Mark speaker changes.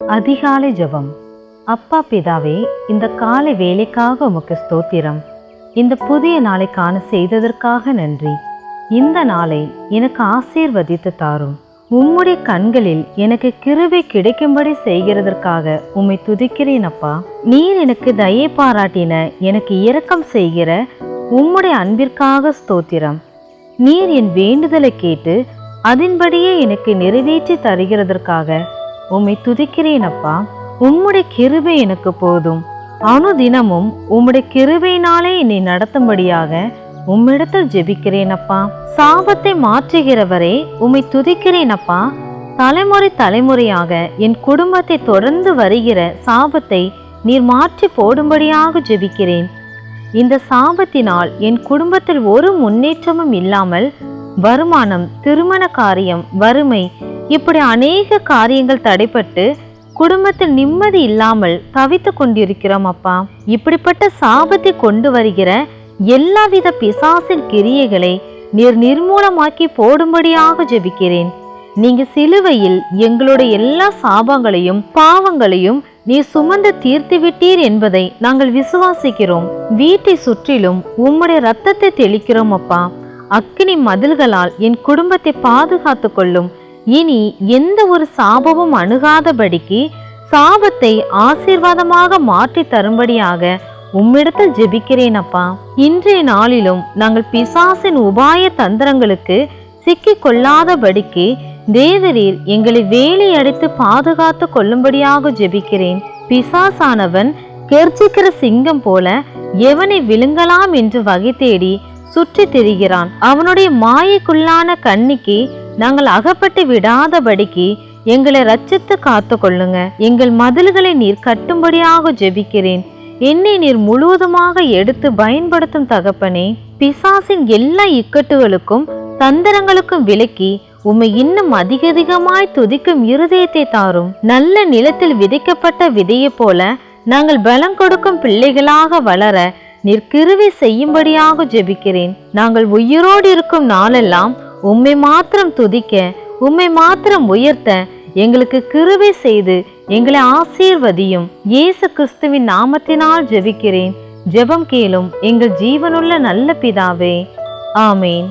Speaker 1: அதிகாலை ஜபம். அப்பா பிதாவே இந்த காலை வேலைக்காக உமக்கு ஸ்தோத்திரம். இந்த புதிய நாளை காண செய்ததற்காக நன்றி. இந்த நாளை எனக்கு ஆசீர்வதித்து தாரும். உம்முடைய கண்களில் எனக்கு கிருபை கிடைக்கும்படி செய்கிறதற்காக உம்மை துதிக்கிறேன் அப்பா. நீர் எனக்கு தயை பாராட்டின எனக்கு இரக்கம் செய்கிற உம்முடைய அன்பிற்காக ஸ்தோத்திரம். நீர் என் வேண்டுதலை கேட்டு அதன்படியே எனக்கு நிறைவேற்றி தருகிறதற்காக உம்மை துதிக்கிறேன் அப்பா உம்முடைய கிருபை எனக்கு போதும். அனுதினமும் உம்முடைய கிருபையினாலே என்னை நடத்தும்படியாக உம்மிடத்தில் ஜெபிக்கிறேன் அப்பா சாபத்தை மாற்றுகிறவரே உம்மை துதிக்கிறேன் அப்பா தலைமுறை தலைமுறையாக என் குடும்பத்தை தொடர்ந்து வருகிற சாபத்தை நீர் மாற்றி போடும்படியாக ஜெபிக்கிறேன். இந்த சாபத்தினால் என் குடும்பத்தில் ஒரு முன்னேற்றமும் இல்லாமல் வருமானம் திருமண காரியம் வறுமை இப்படி அநேக காரியங்கள் தடைப்பட்டு குடும்பத்தில் நிம்மதி இல்லாமல் தவித்து கொண்டிருக்கிறோம் அப்பா. இப்படிப்பட்ட சாபத்தை கொண்டு வருகிற எல்லாவித பிசாசின் கிரியைகளை நீர் நிர்மூலமாக்கி போடும்படியாக ஜெபிக்கிறேன். நீங்க சிலுவையில் எங்களுடைய எல்லா சாபங்களையும் பாவங்களையும் நீர் சுமந்து தீர்த்து விட்டீர் என்பதை நாங்கள் விசுவாசிக்கிறோம். வீட்டை சுற்றிலும் உம்முடைய ரத்தத்தை தெளிக்கிறோம் அப்பா. அக்கினி மதில்களால் என் குடும்பத்தை பாதுகாத்து கொள்ளும். இனி எந்த ஒரு சாபமும் அணுகாதபடிக்கு சாபத்தை ஆசீர்வாதமாக மாற்றி தரும்படியாக உம்மிடத்தில் ஜெபிக்கிறேன் அப்பா. இன்றைய நாளிலும் நாங்கள் பிசாசின் உபாய தந்திரங்களுக்கு சிக்கி கொள்ளாதபடிக்கு தேவரீர் எங்களை வேலை அடித்து பாதுகாத்து கொள்ளும்படியாக ஜெபிக்கிறேன். பிசாசானவன் கெர்ச்சிக்கிற சிங்கம் போல எவனை விழுங்கலாம் என்று வகை தேடி சுற்றி திரிகிறான். அவனுடைய மாயைக்குள்ளான கண்ணிக்கு நாங்கள் அகப்பட்டு விடாதபடிக்கு எங்களை ரச்சித்து காத்து கொள்ளுங்க எங்கள் மதில்களை நீர் கட்டும்படியாக ஜெபிக்கிறேன். என்னை நீர் முழுவதுமாக எடுத்து பயன்படுத்தும் தகப்பனே பிசாசின் எல்லா இக்கட்டுகளுக்கும் தந்திரங்களுக்கும் விலக்கி உம்மை இன்னும் அதிக அதிகமாய் துதிக்கும் இருதயத்தை தாரும். நல்ல நிலத்தில் விதைக்கப்பட்ட விதையைப் போல நாங்கள் பலம் கொடுக்கும் பிள்ளைகளாக வளர நீர் கிருவி செய்யும்படியாக ஜெபிக்கிறேன். நாங்கள் உயிரோடு இருக்கும் நாளெல்லாம் உம்மை மாத்திரம் துதிக்க உம்மை மாத்திரம் உயர்த்த எங்களுக்கு கிருவை செய்து எங்களை ஆசீர்வதியும். இயேசு கிறிஸ்துவின் நாமத்தினால் ஜெபிக்கிறேன். ஜெபம் கேளும் எங்கள் ஜீவனுள்ள நல்ல பிதாவே. ஆமேன்.